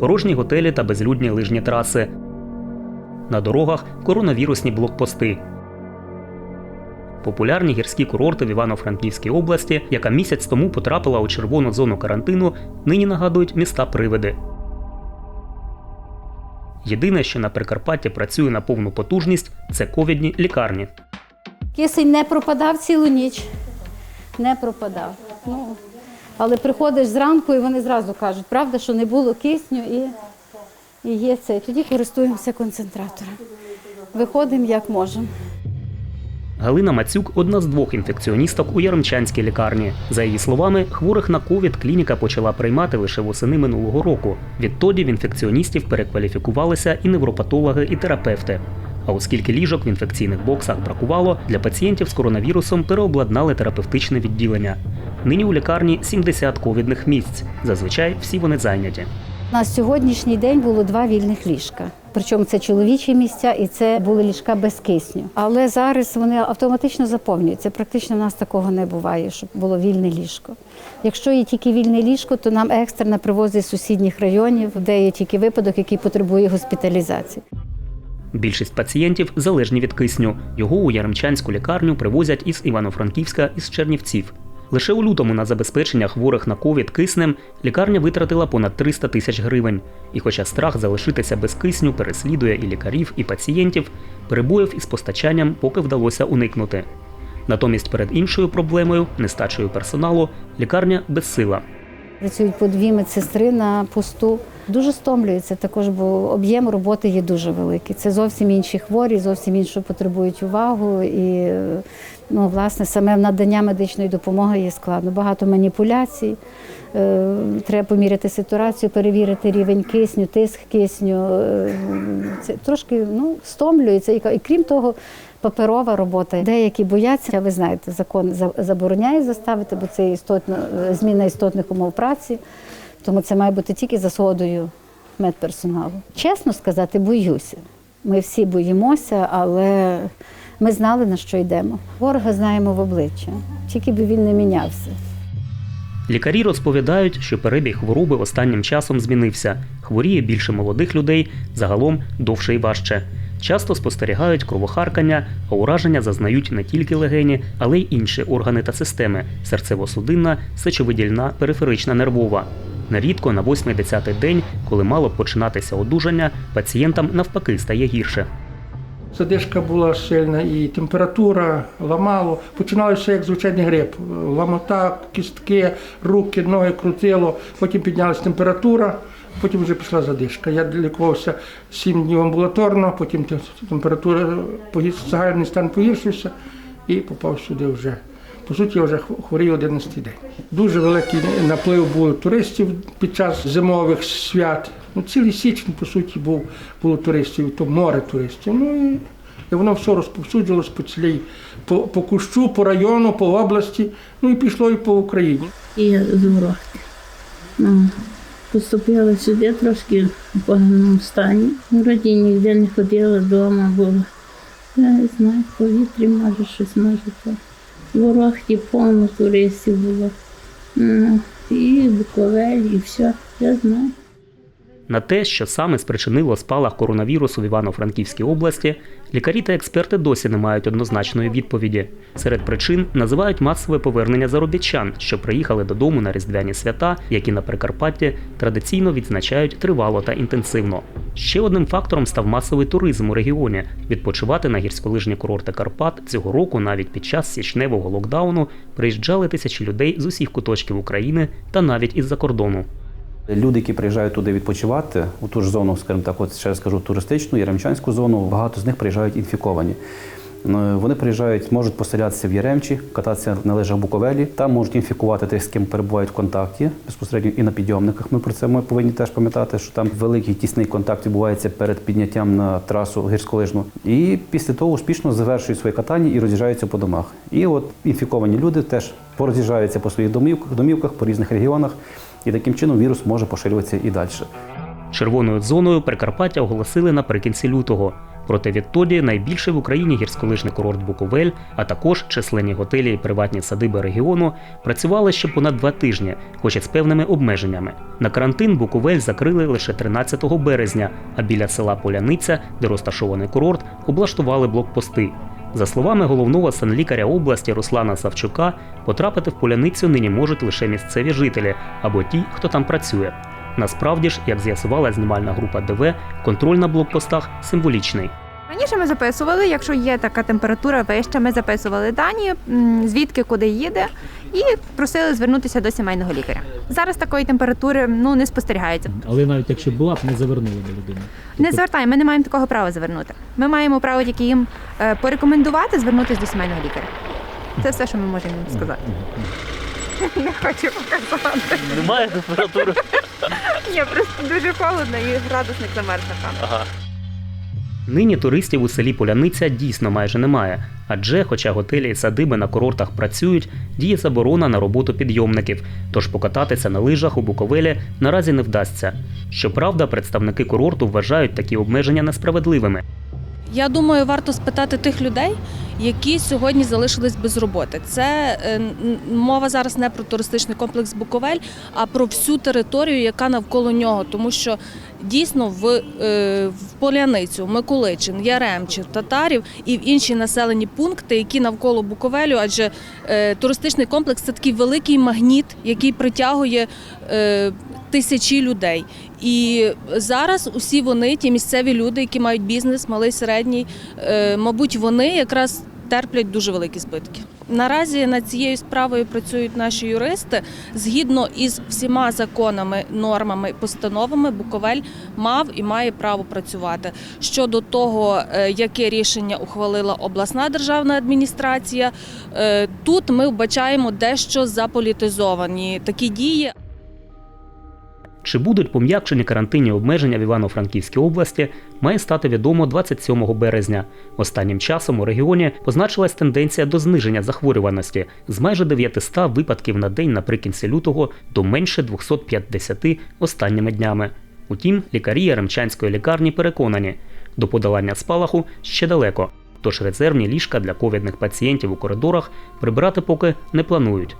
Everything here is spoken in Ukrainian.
порожні готелі та безлюдні лижні траси. На дорогах коронавірусні блокпости. Популярні гірські курорти в Івано-Франківській області, яка місяць тому потрапила у червону зону карантину, нині нагадують міста привиди. Єдине, що на Прикарпатті працює на повну потужність, це ковідні лікарні. Кисень не пропадав цілу ніч. Не пропадав. Ну, але приходиш зранку і вони зразу кажуть, правда, що не було кисню і, і є це. Тоді користуємося концентратором. Виходимо як можемо. Галина Мацюк одна з двох інфекціоністок у Яремчанській лікарні. За її словами, хворих на ковід клініка почала приймати лише восени минулого року. Відтоді в інфекціоністів перекваліфікувалися і невропатологи, і терапевти. А оскільки ліжок в інфекційних боксах бракувало, для пацієнтів з коронавірусом переобладнали терапевтичне відділення. Нині у лікарні 70 ковідних місць. Зазвичай всі вони зайняті. На сьогоднішній день було два вільних ліжка. Причому це чоловічі місця і це були ліжка без кисню. Але зараз вони автоматично заповнюються. Практично в нас такого не буває, щоб було вільне ліжко. Якщо є тільки вільне ліжко, то нам екстрено привозять з сусідніх районів, де є тільки випадок, який потребує госпіталізації. Більшість пацієнтів залежні від кисню. Його у Яремчанську лікарню привозять із Івано-Франківська із Чернівців. Лише у лютому на забезпечення хворих на ковід киснем лікарня витратила понад 300 тисяч гривень. І хоча страх залишитися без кисню переслідує і лікарів, і пацієнтів, перебоїв із постачанням поки вдалося уникнути. Натомість перед іншою проблемою нестачею персоналу лікарня безсила. Працюють по дві медсестри на посту. Дуже стомлюються також, бо об'єм роботи є дуже великий. Це зовсім інші хворі, зовсім інше потребують увагу. І ну, власне саме надання медичної допомоги є складно. Багато маніпуляцій. Е, Треба поміряти ситуацію, перевірити рівень кисню, тиск кисню. Е, Це трошки ну, стомлюється. І, і крім того, паперова робота. Деякі бояться, ви знаєте, закон забороняє заставити, бо це істотно е, зміна істотних умов праці. Тому це має бути тільки за згодою медперсоналу. Чесно сказати, боюся. Ми всі боїмося, але ми знали, на що йдемо. Ворога знаємо в обличчя, тільки би він не мінявся. Лікарі розповідають, що перебіг хвороби останнім часом змінився. Хворіє більше молодих людей, загалом довше і важче. Часто спостерігають кровохаркання, а ураження зазнають не тільки легені, але й інші органи та системи серцево-судинна, сечовидільна, периферична нервова. Нерідко на 8-10 день, коли мало б починатися одужання, пацієнтам навпаки стає гірше. Задишка була сильна і температура ламало. Починалося як звичайний грип. Ламота, кістки, руки, ноги крутило, потім піднялася температура, потім вже пішла задишка. Я лікувався 7 днів амбулаторно, потім температура, загальний стан погіршився і попав сюди вже. По суті, я вже хв- хворів 11 день. Дуже великий наплив був туристів під час зимових свят. Ну, цілий січень, по суті, був, було туристів, то море туристів. Ну і, воно все розповсюдилось по цілій, по, по кущу, по району, по області, ну і пішло і по Україні. І. Ну, поступила сюди трошки в поганому стані. Вроді ніде не ходила вдома була. Я не знаю, повітрі може щось може то. В і повно туристів було. Ну, і Буковель, і все, я знаю. На те, що саме спричинило спалах коронавірусу в Івано-Франківській області, лікарі та експерти досі не мають однозначної відповіді. Серед причин називають масове повернення заробітчан, що приїхали додому на різдвяні свята, які на Прикарпатті традиційно відзначають тривало та інтенсивно. Ще одним фактором став масовий туризм у регіоні. Відпочивати на гірськолижні курорти Карпат цього року, навіть під час січневого локдауну, приїжджали тисячі людей з усіх куточків України та навіть із-за кордону. Люди, які приїжджають туди відпочивати, у ту ж зону, скажімо так, от ще раз скажу, туристичну, Яремчанську зону, багато з них приїжджають інфіковані. Ну, Вони приїжджають, можуть поселятися в Яремчі, кататися на лижах Буковелі, там можуть інфікувати тих, з ким перебувають в контакті безпосередньо і на підйомниках. Ми про це ми повинні теж пам'ятати, що там великий тісний контакт відбувається перед підняттям на трасу гірськолижну. І після того успішно завершують своє катання і роз'їжджаються по домах. І от інфіковані люди теж пороз'їжджаються по своїх домівках, домівках по різних регіонах, і таким чином вірус може поширюватися і далі. Червоною зоною Прикарпаття оголосили наприкінці лютого. Проте відтоді найбільший в Україні гірськолижний курорт Буковель, а також численні готелі і приватні садиби регіону працювали ще понад два тижні, хоч і з певними обмеженнями. На карантин Буковель закрили лише 13 березня, а біля села Поляниця, де розташований курорт, облаштували блокпости. За словами головного санлікаря області Руслана Савчука, потрапити в поляницю нині можуть лише місцеві жителі або ті, хто там працює. Насправді ж, як з'ясувала знімальна група ДВ, контроль на блокпостах символічний. Раніше ми записували, якщо є така температура вища, ми записували дані, звідки куди їде, і просили звернутися до сімейного лікаря. Зараз такої температури ну не спостерігається. Але навіть якщо була б, не завернули до людини. Не звертаємо, ми не маємо такого права звернути. Ми маємо право тільки їм е, порекомендувати звернутися до сімейного лікаря. Це все, що ми можемо їм сказати. Не хочу показати. Немає температури. Ні, просто дуже холодно і градусник замерз, напевно. Нині туристів у селі Поляниця дійсно майже немає, адже, хоча готелі і садиби на курортах працюють, діє заборона на роботу підйомників, тож покататися на лижах у Буковелі наразі не вдасться. Щоправда, представники курорту вважають такі обмеження несправедливими. Я думаю, варто спитати тих людей, які сьогодні залишились без роботи. Це е, мова зараз не про туристичний комплекс Буковель, а про всю територію, яка навколо нього. Тому що дійсно в, е, в Поляницю, Миколичин, Яремчів, Татарів і в інші населені пункти, які навколо Буковелю, адже е, туристичний комплекс це такий великий магніт, який притягує. Тисячі людей, і зараз усі вони, ті місцеві люди, які мають бізнес, малий середній, мабуть, вони якраз терплять дуже великі збитки. Наразі над цією справою працюють наші юристи. Згідно із всіма законами, нормами, постановами, Буковель мав і має право працювати. Щодо того, е, яке рішення ухвалила обласна державна адміністрація, е, тут ми вбачаємо дещо заполітизовані такі дії. Чи будуть пом'якшені карантинні обмеження в Івано-Франківській області, має стати відомо 27 березня. Останнім часом у регіоні позначилась тенденція до зниження захворюваності з майже 900 випадків на день наприкінці лютого до менше 250 останніми днями. Утім, лікарі Яремчанської лікарні переконані, до подолання спалаху ще далеко. Тож резервні ліжка для ковідних пацієнтів у коридорах прибирати поки не планують.